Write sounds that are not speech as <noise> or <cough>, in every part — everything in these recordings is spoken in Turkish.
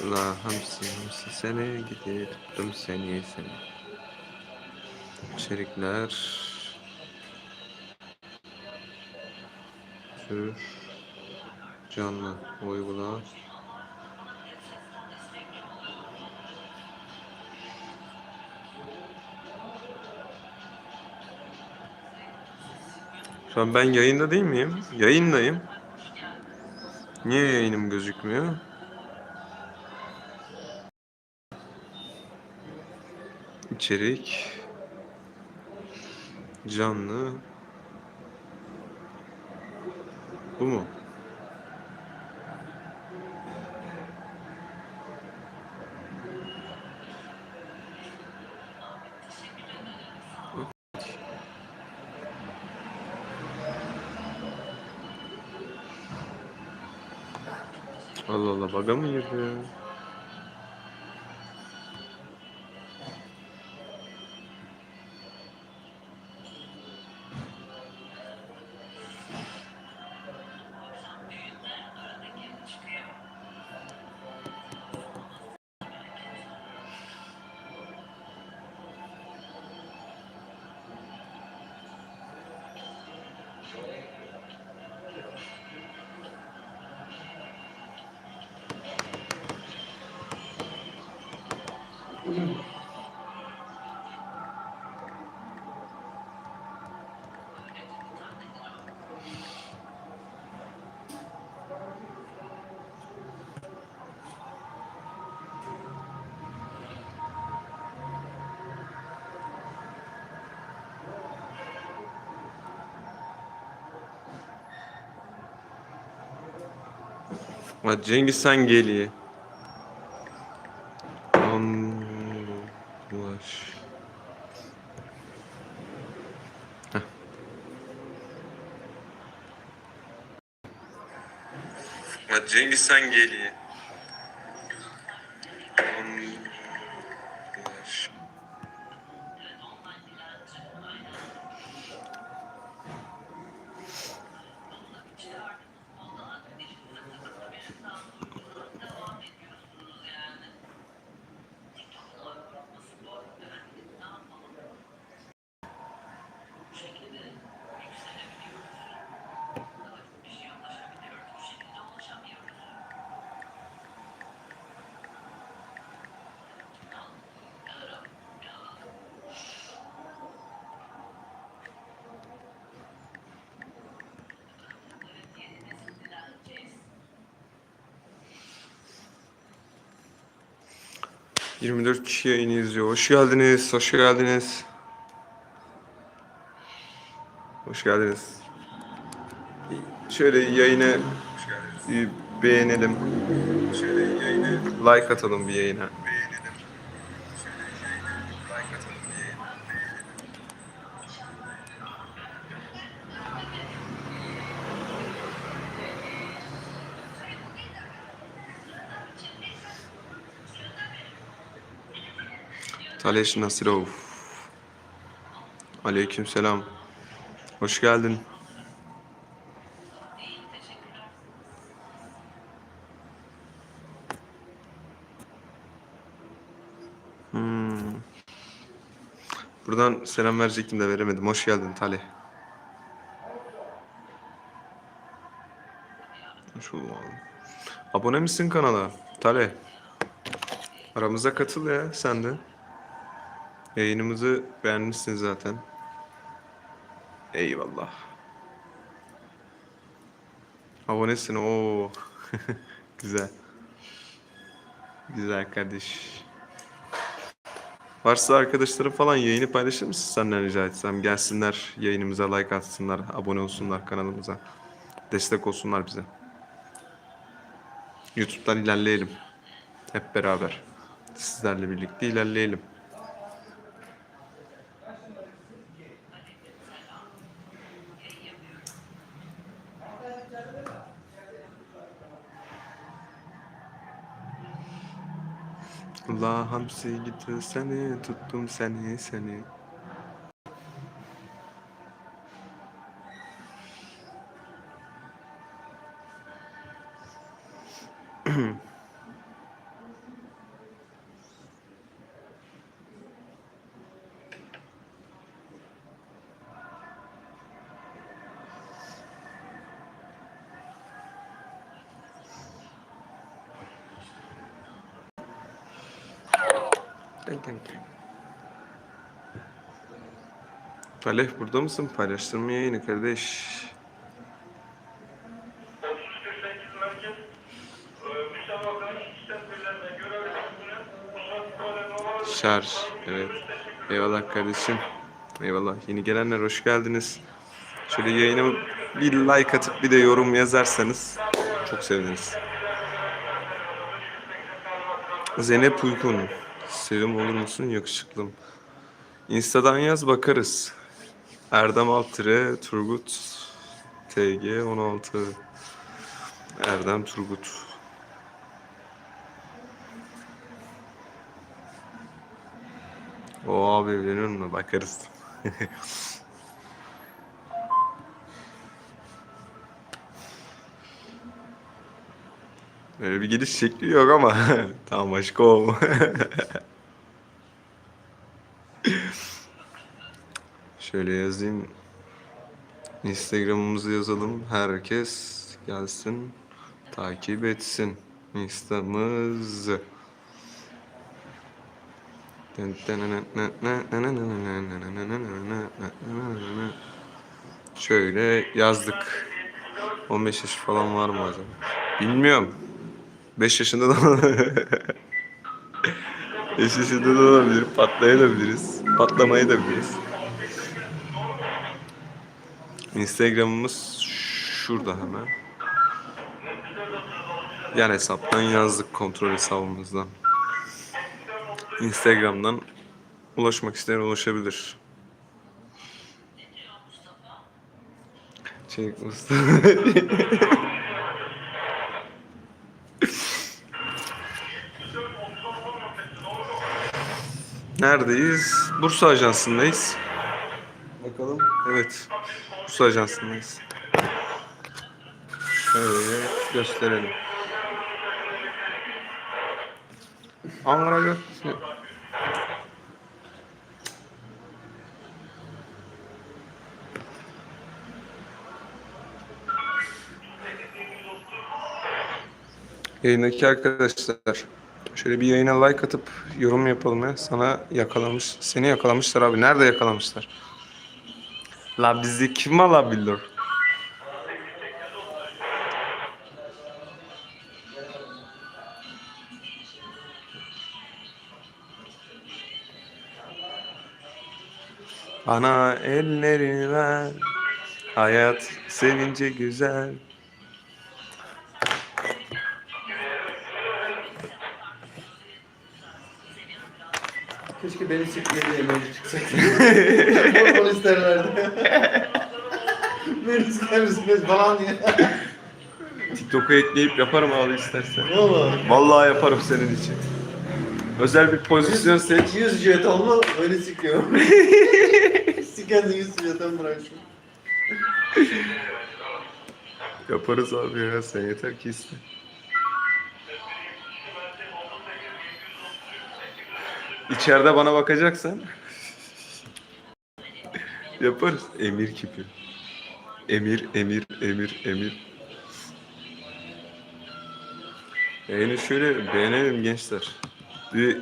La hamsi hamsi seni gidi tuttum seni seni. İçerikler. Tür. Canlı uygula. Şu an ben yayında değil miyim? Yayındayım. Niye yayınım gözükmüyor? İçerik. Canlı. Bu mu? Allah Allah baga mı girdi? Cengiz sen geliyor. Anlaş. Heh. Ha, Cengiz sen geliyor. ...24 kişi yayını izliyor. Hoş geldiniz, hoş geldiniz. Hoş geldiniz. Şöyle yayını bir beğenelim. Şöyle yayını like atalım bir yayına. Taleş Nasirov. Aleykümselam. Hoş geldin. Hmm. Buradan selam verecektim de veremedim. Hoş geldin Talih. Hoş buldum abi. Abone misin kanala? Talih. Aramıza katıl ya sen de. Yayınımızı beğenmişsin zaten. Eyvallah. Abonesin o. <laughs> Güzel. Güzel kardeş. Varsa arkadaşları falan yayını paylaşır mısın senden rica etsem? Gelsinler yayınımıza like atsınlar, abone olsunlar kanalımıza. Destek olsunlar bize. YouTube'dan ilerleyelim. Hep beraber. Sizlerle birlikte ilerleyelim. Allah hamsi getir seni, tuttum seni seni. Taleh burada mısın? Paylaştırma yayını kardeş. Şarj. Evet. Eyvallah kardeşim. Eyvallah. Yeni gelenler hoş geldiniz. Şöyle yayına bir like atıp bir de yorum yazarsanız çok seviniriz. Zeynep Uykun. Sevim olur musun? Yakışıklım. Insta'dan yaz bakarız. Erdem Altire, Turgut TG 16 Erdem Turgut O abi evleniyor mu? Bakarız. <laughs> Öyle bir giriş şekli yok ama <laughs> tamam aşkım. <laughs> Şöyle yazayım. Instagram'ımızı yazalım. Herkes gelsin, takip etsin. Insta'mızı. Şöyle yazdık. 15 yaş falan var mı acaba? Bilmiyorum. 5 yaşında da 5 <laughs> yaşında da olabilir. Patlayabiliriz. Patlamayı da biliriz. Instagram'ımız şurada hemen. Yan hesaptan yazdık kontrol hesabımızdan. Instagram'dan ulaşmak isteyen ulaşabilir. Çelik Mustafa. <laughs> Neredeyiz? Bursa Ajansı'ndayız. Bakalım. Evet. Bursa Ajansı'ndayız. Şöyle gösterelim. Ankara gö- Yayındaki arkadaşlar şöyle bir yayına like atıp yorum yapalım ya. Sana yakalamış, seni yakalamışlar abi. Nerede yakalamışlar? La bizi kim alabilir? Bana elleri ver. Hayat sevince güzel. Beni sikmeye emoji çıksaydı. Onu <laughs> isterlerdi. beni ister misiniz falan diye. TikTok'a ekleyip yaparım abi istersen. Valla. Vallahi yaparım senin için. Özel bir pozisyon seç. 100 jeton mu? Öyle sikiyor. Siken de 100 jeton bıraksın. Yaparız abi ya sen yeter ki iste. İçeride bana bakacaksan yaparız. Emir kipi. Emir, emir, emir, emir. Yayını şöyle beğenelim gençler. Bir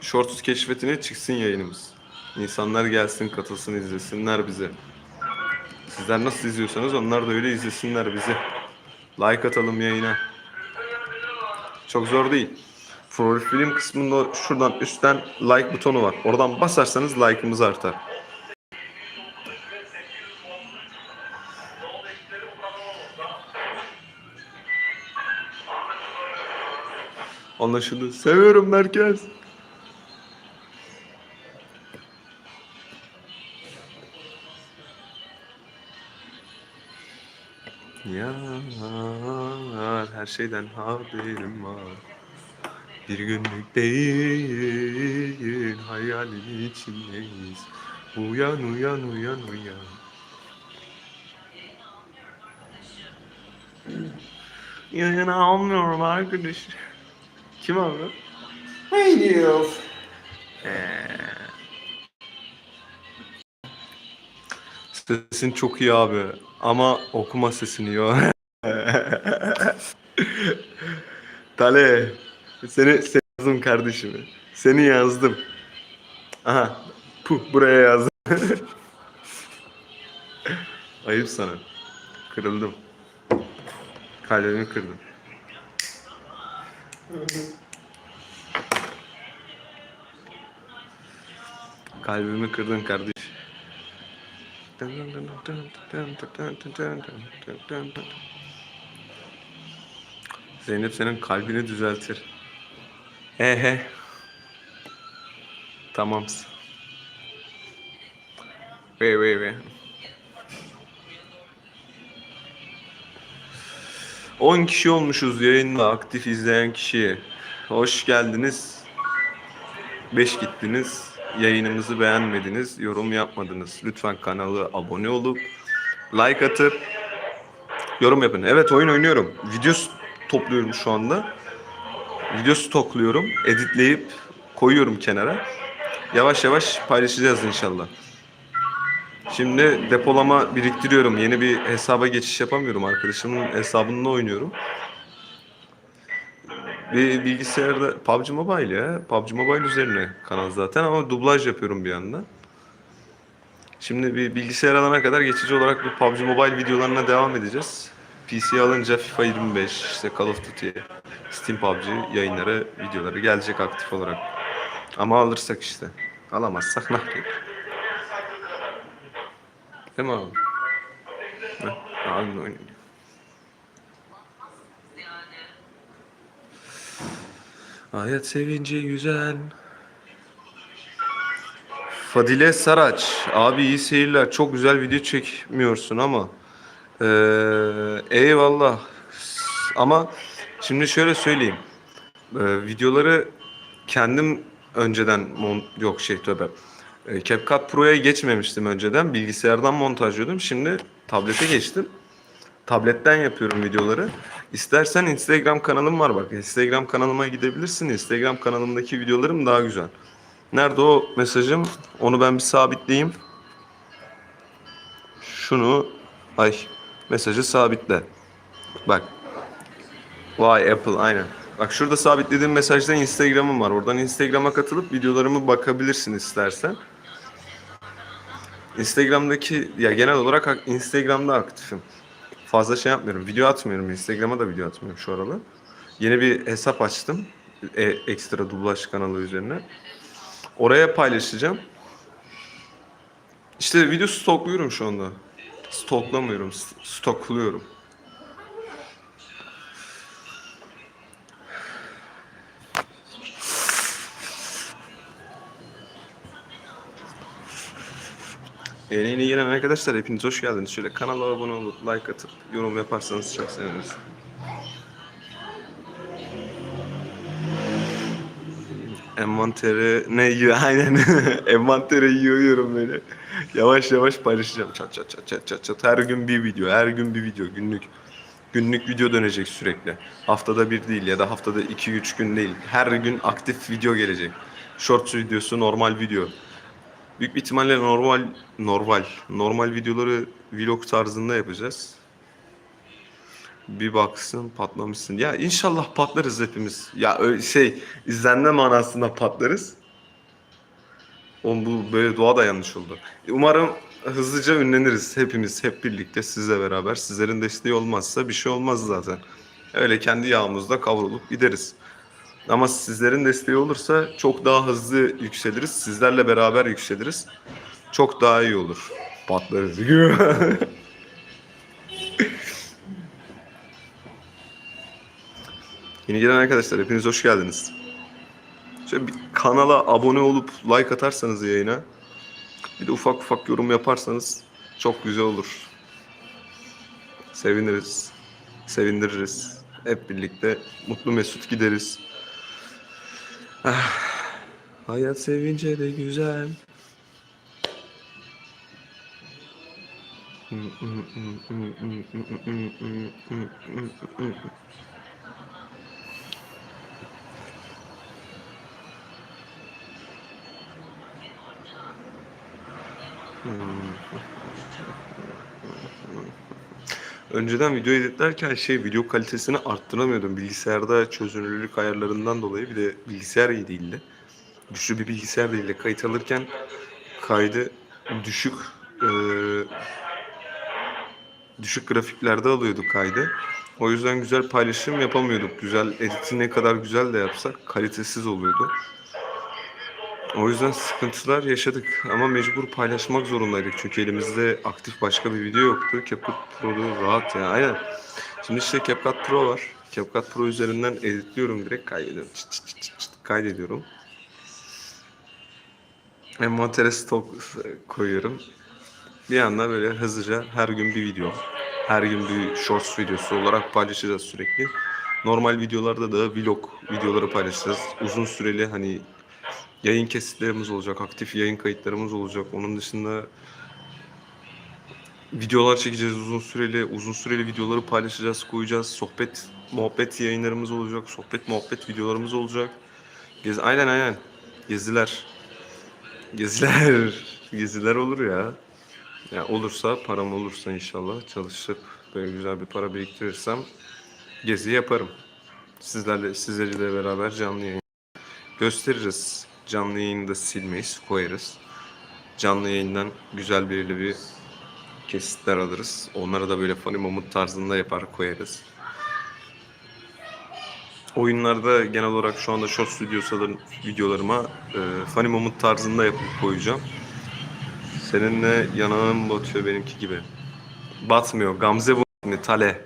shorts keşfetine çıksın yayınımız. İnsanlar gelsin, katılsın, izlesinler bize. Sizler nasıl izliyorsanız onlar da öyle izlesinler bizi. Like atalım yayına. Çok zor değil. Profilin kısmında şuradan üstten like butonu var. Oradan basarsanız like'ımız artar. Anlaşıldı. Seviyorum merkez. Yar her şeyden haberim var. Bir günlük değil hayalin içindeyiz. Uyan uyan uyan uyan. Yayına almıyorum arkadaş. Kim abi? Hey diyor. Sesin çok iyi abi. Ama okuma sesini yok. <laughs> Tale. Seni, seni yazdım kardeşim. Seni yazdım. Aha. Puh buraya yazdım. <laughs> Ayıp sana. Kırıldım. Kalbimi kırdım. Kalbimi kırdın kardeş. Zeynep senin kalbini düzeltir. He he. Tamamsın. Ve ve ve. 10 kişi olmuşuz yayında aktif izleyen kişi. Hoş geldiniz. 5 gittiniz. Yayınımızı beğenmediniz. Yorum yapmadınız. Lütfen kanala abone olup like atıp yorum yapın. Evet oyun oynuyorum. Video topluyorum şu anda. Video stokluyorum. Editleyip koyuyorum kenara. Yavaş yavaş paylaşacağız inşallah. Şimdi depolama biriktiriyorum. Yeni bir hesaba geçiş yapamıyorum. Arkadaşımın hesabında oynuyorum. Bir bilgisayarda PUBG Mobile ya. PUBG Mobile üzerine kanal zaten ama dublaj yapıyorum bir yandan. Şimdi bir bilgisayar alana kadar geçici olarak bu PUBG Mobile videolarına devam edeceğiz. PC alınca FIFA 25, işte Call of Duty, Steam PUBG yayınları, videoları gelecek aktif olarak. Ama alırsak işte. Alamazsak yapayım? Değil mi abi? Heh, abimle oynayayım. Hayat sevinci güzel. Fadile Saraç. Abi iyi seyirler. Çok güzel video çekmiyorsun ama. Ee, eyvallah. Ama şimdi şöyle söyleyeyim. Ee, videoları kendim önceden yok şey tövbe. Ee, CapCut Pro'ya geçmemiştim önceden. Bilgisayardan montajlıyordum. Şimdi tablete geçtim. Tabletten yapıyorum videoları. İstersen Instagram kanalım var bak. Instagram kanalıma gidebilirsin. Instagram kanalımdaki videolarım daha güzel. Nerede o mesajım? Onu ben bir sabitleyeyim. Şunu ay mesajı sabitle. Bak. Vay Apple aynen. Bak şurada sabitlediğim mesajda Instagram'ım var. Oradan Instagram'a katılıp videolarımı bakabilirsin istersen. Instagram'daki ya genel olarak ak- Instagram'da aktifim. Fazla şey yapmıyorum. Video atmıyorum. Instagram'a da video atmıyorum şu aralar. Yeni bir hesap açtım. E, ekstra dublaj kanalı üzerine. Oraya paylaşacağım. İşte video stokluyorum şu anda. Stoklamıyorum, st- stokluyorum. Yeni yeni gelen arkadaşlar hepiniz hoş geldiniz. Şöyle kanala abone olup like atıp yorum yaparsanız çok seviniriz. Envantere ne yiyor <laughs> aynen. Envantere yiyorum böyle. Yavaş yavaş paylaşacağım. Çat çat çat çat çat çat. Her gün bir video, her gün bir video. Günlük günlük video dönecek sürekli. Haftada bir değil ya da haftada iki üç gün değil. Her gün aktif video gelecek. Shorts videosu, normal video. Büyük bir ihtimalle normal normal normal videoları vlog tarzında yapacağız. Bir baksın patlamışsın. Ya inşallah patlarız hepimiz. Ya şey izlenme manasında patlarız. Oğlum bu böyle dua da yanlış oldu. Umarım hızlıca ünleniriz hepimiz hep birlikte sizle beraber. Sizlerin desteği olmazsa bir şey olmaz zaten. Öyle kendi yağımızda kavrulup gideriz. Ama sizlerin desteği olursa çok daha hızlı yükseliriz. Sizlerle beraber yükseliriz. Çok daha iyi olur. Patlarız. <laughs> Yeni gelen arkadaşlar hepiniz hoş geldiniz. Şöyle bir kanala abone olup like atarsanız yayına bir de ufak ufak yorum yaparsanız çok güzel olur. Seviniriz. Sevindiririz. Hep birlikte mutlu mesut gideriz. Ah, hayat sevince de güzel. Önceden video editlerken şey video kalitesini arttıramıyordum. Bilgisayarda çözünürlük ayarlarından dolayı bir de bilgisayar iyi değildi. güçlü bir bilgisayar ile kayıt alırken kaydı düşük e, düşük grafiklerde alıyorduk kaydı. O yüzden güzel paylaşım yapamıyorduk. Güzel editi ne kadar güzel de yapsak kalitesiz oluyordu. O yüzden sıkıntılar yaşadık ama mecbur paylaşmak zorundaydık. Çünkü elimizde aktif başka bir video yoktu. CapCut Pro'da rahat ya. Aynen. Şimdi işte CapCut Pro var. CapCut Pro üzerinden editliyorum direkt kaydediyorum. Çıt çıt çıt çıt kaydediyorum. Envantere stok koyuyorum. Bir anda böyle hızlıca her gün bir video, her gün bir shorts videosu olarak paylaşacağız sürekli. Normal videolarda da vlog videoları paylaşacağız. Uzun süreli hani yayın kesitlerimiz olacak, aktif yayın kayıtlarımız olacak. Onun dışında videolar çekeceğiz uzun süreli, uzun süreli videoları paylaşacağız, koyacağız. Sohbet, muhabbet yayınlarımız olacak, sohbet, muhabbet videolarımız olacak. Gez, aynen aynen. Geziler. Geziler. <laughs> Geziler olur ya. Ya olursa, param olursa inşallah çalışıp böyle güzel bir para biriktirirsem gezi yaparım. Sizlerle, sizlerle beraber canlı yayın gösteririz. Canlı yayını silmeyiz, koyarız. Canlı yayından güzel bir bir kesitler alırız. Onları da böyle funny moment tarzında yapar koyarız. Oyunlarda genel olarak şu anda short videosaların videolarıma e, funny moment tarzında yapıp koyacağım. Seninle yanağın batıyor benimki gibi. Batmıyor. Gamze bu Tale.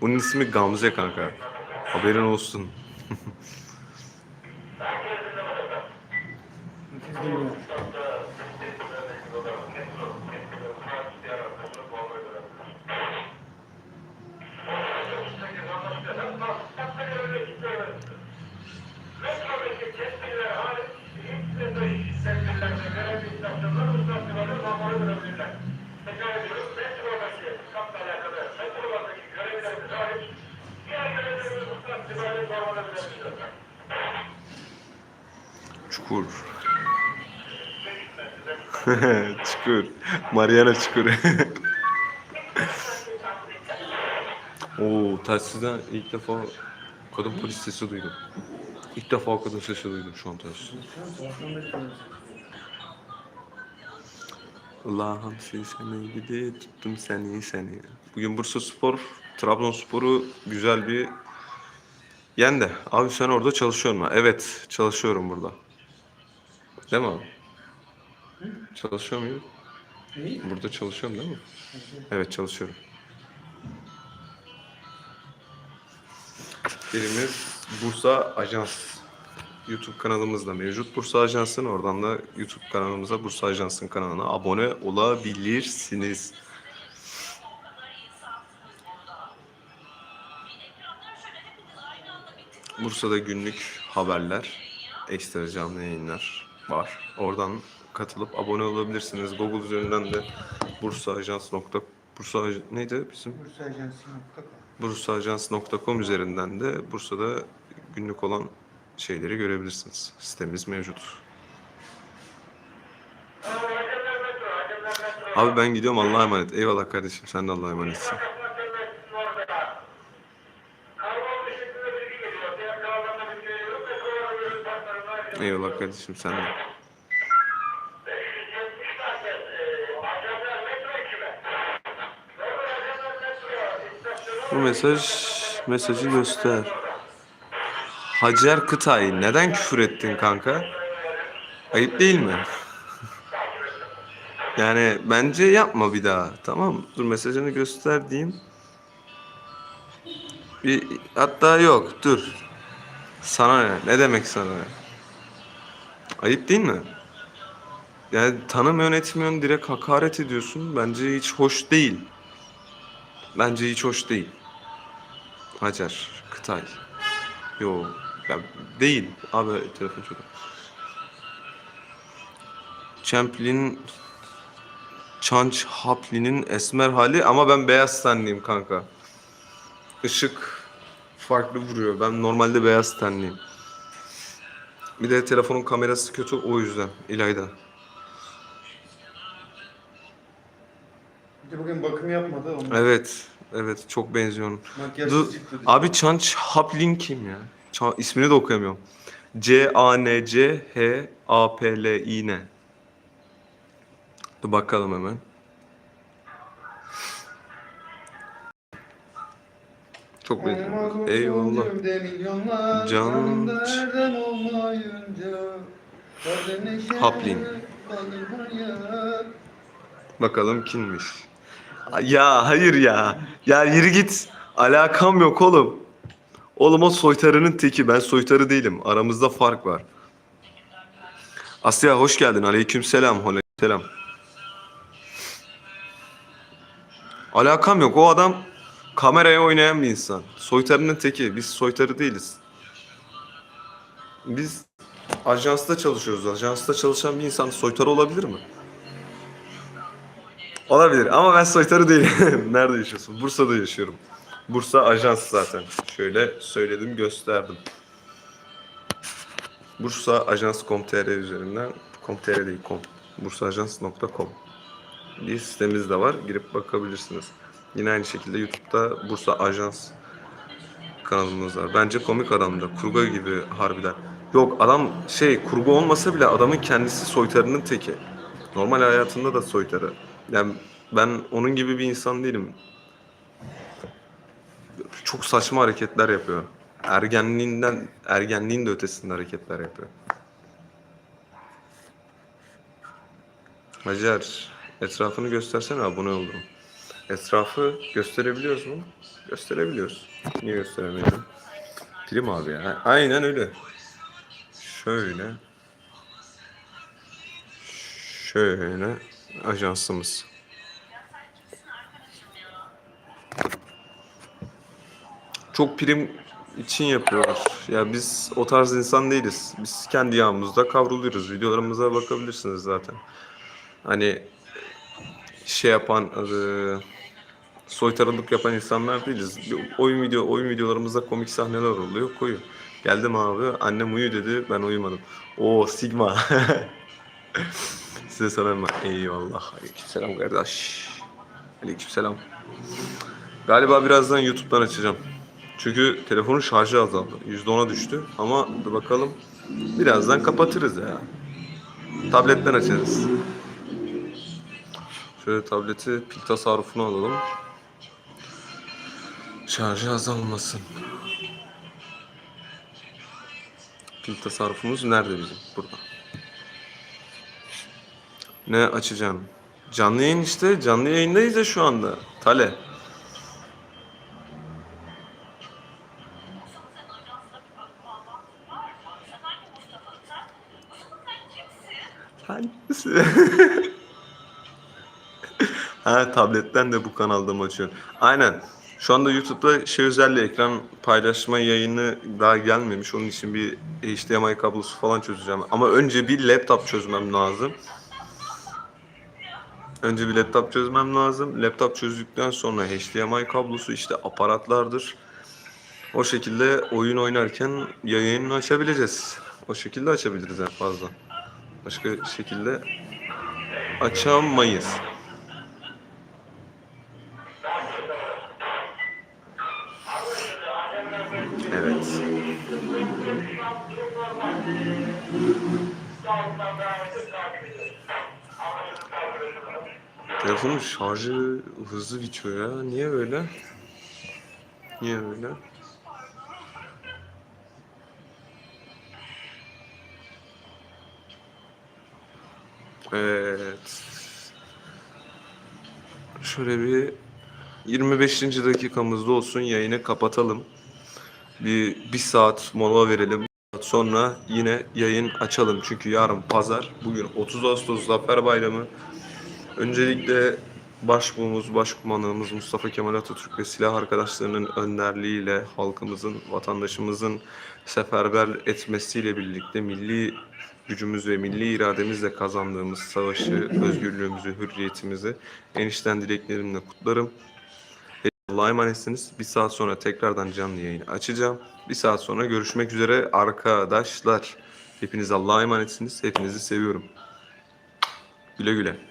Bunun ismi Gamze kanka. Haberin olsun. <laughs> Çukur. <laughs> çukur. Mariana Çukur. <laughs> Oo, telsizden ilk defa kadın polis sesi duydum. İlk defa kadın sesi duydum şu an telsiz. Allah'ım seni gidi tuttum seni seni. Bugün Bursa Spor, Trabzonspor'u güzel bir yendi. Abi sen orada çalışıyorsun mu? Evet, çalışıyorum burada. Değil mi abi? Çalışıyor muyum? Burada çalışıyorum değil mi? Evet çalışıyorum. Birimiz Bursa Ajans. YouTube kanalımız da mevcut Bursa Ajans'ın. Oradan da YouTube kanalımıza Bursa Ajans'ın kanalına abone olabilirsiniz. Bursa'da günlük haberler, ekstra canlı yayınlar var. Oradan katılıp abone olabilirsiniz. Google üzerinden de Bursa Ajans nokta Bursa neydi bizim? bursaajans.com üzerinden de Bursa'da günlük olan şeyleri görebilirsiniz. Sitemiz mevcut. Abi ben gidiyorum Allah'a emanet. Eyvallah kardeşim sen de Allah'a emanetsin. Eyvallah kardeşim sen de. Bu mesaj mesajı göster. Hacer Kıtay neden küfür ettin kanka? Ayıp değil mi? <laughs> Yani bence yapma bir daha. Tamam dur mesajını göster diyeyim. Bir, hatta yok dur. Sana ne? Ne demek sana ne? Ayıp değil mi? Yani tanımıyorsun etmiyorsun direkt hakaret ediyorsun. Bence hiç hoş değil. Bence hiç hoş değil. Hacer, Kıtay. Yo, ya değil. Abi telefon çok. Champlin Chanch Hapli'nin esmer hali ama ben beyaz tenliyim kanka. Işık farklı vuruyor. Ben normalde beyaz tenliyim. Bir de telefonun kamerası kötü o yüzden İlayda. Bugün bakım yapmadı. Onun Evet, evet çok benziyorum. Makyajsız çıktı. Abi Chanch Haplin kim ya? Ça- ismini de okuyamıyorum. C A N C H A P L I N. Dur bakalım hemen. Çok benziyor. Eyvallah. Neşe Haplin. Bakalım kimmiş. Ya hayır ya. Ya yürü git. Alakam yok oğlum. Oğlum o soytarının teki. Ben soytarı değilim. Aramızda fark var. Asya hoş geldin. Aleykümselam. Aleykümselam. Alakam yok. O adam kameraya oynayan bir insan. Soytarının teki. Biz soytarı değiliz. Biz ajansta çalışıyoruz. Ajansta çalışan bir insan soytarı olabilir mi? Olabilir ama ben soytarı değilim. <laughs> Nerede yaşıyorsun? Bursa'da yaşıyorum. Bursa ajans zaten. Şöyle söyledim gösterdim. Bursa ajans.com.tr üzerinden com.tr değil com. bursaajans.com bir sitemiz de var. Girip bakabilirsiniz. Yine aynı şekilde YouTube'da Bursa Ajans kanalımız var. Bence komik adam da. Kurgu gibi harbiden. Yok adam şey kurgu olmasa bile adamın kendisi soytarının teki. Normal hayatında da soytarı. Yani ben onun gibi bir insan değilim. Çok saçma hareketler yapıyor. Ergenliğinden, ergenliğin de ötesinde hareketler yapıyor. Hacer, etrafını göstersene abone olurum. Etrafı gösterebiliyoruz mu? Gösterebiliyoruz. Niye gösteremeyelim? Prim abi ya. Aynen öyle. Şöyle. Şöyle ajansımız. Çok prim için yapıyorlar. Ya biz o tarz insan değiliz. Biz kendi yağımızda kavruluyoruz. Videolarımıza bakabilirsiniz zaten. Hani şey yapan eee, soytarılık yapan insanlar değiliz. Oyun video oyun videolarımızda komik sahneler oluyor. Koyu. Geldim abi. Annem uyu dedi. Ben uyumadım. O Sigma. <laughs> Size selam. Eyvallah. Aleykümselam kardeş. Aleykümselam. Galiba birazdan YouTube'dan açacağım. Çünkü telefonun şarjı azaldı. %10'a düştü. Ama bakalım. Birazdan kapatırız ya. Tabletten açarız. Şöyle tableti pil tasarrufunu alalım. Şarjı azalmasın. Pil tasarrufumuz nerede bizim? Burada. Ne açacağım? Canlı yayın işte. Canlı yayındayız ya şu anda. Tale. Ha tabletten de bu kanalda mı açıyorsun? Aynen. Şu anda YouTube'da şey özelliği ekran paylaşma yayını daha gelmemiş. Onun için bir HDMI kablosu falan çözeceğim. Ama önce bir laptop çözmem lazım. Önce bir laptop çözmem lazım. Laptop çözdükten sonra HDMI kablosu işte aparatlardır. O şekilde oyun oynarken yayını açabileceğiz. O şekilde açabiliriz en fazla. Başka şekilde açamayız. Evet. Telefonun şarjı hızlı bitiyor ya. Niye böyle? Niye böyle? Evet. Şöyle bir 25. dakikamızda olsun yayını kapatalım. Bir, bir saat mola verelim. Sonra yine yayın açalım. Çünkü yarın pazar. Bugün 30 Ağustos Zafer Bayramı. Öncelikle başbuğumuz, başkumandanımız Mustafa Kemal Atatürk ve silah arkadaşlarının önderliğiyle halkımızın, vatandaşımızın seferber etmesiyle birlikte milli gücümüz ve milli irademizle kazandığımız savaşı, özgürlüğümüzü, hürriyetimizi en içten dileklerimle kutlarım. Allah'a emanetsiniz. Bir saat sonra tekrardan canlı yayını açacağım. Bir saat sonra görüşmek üzere arkadaşlar. Hepiniz Allah'a emanetsiniz. Hepinizi seviyorum. Güle güle.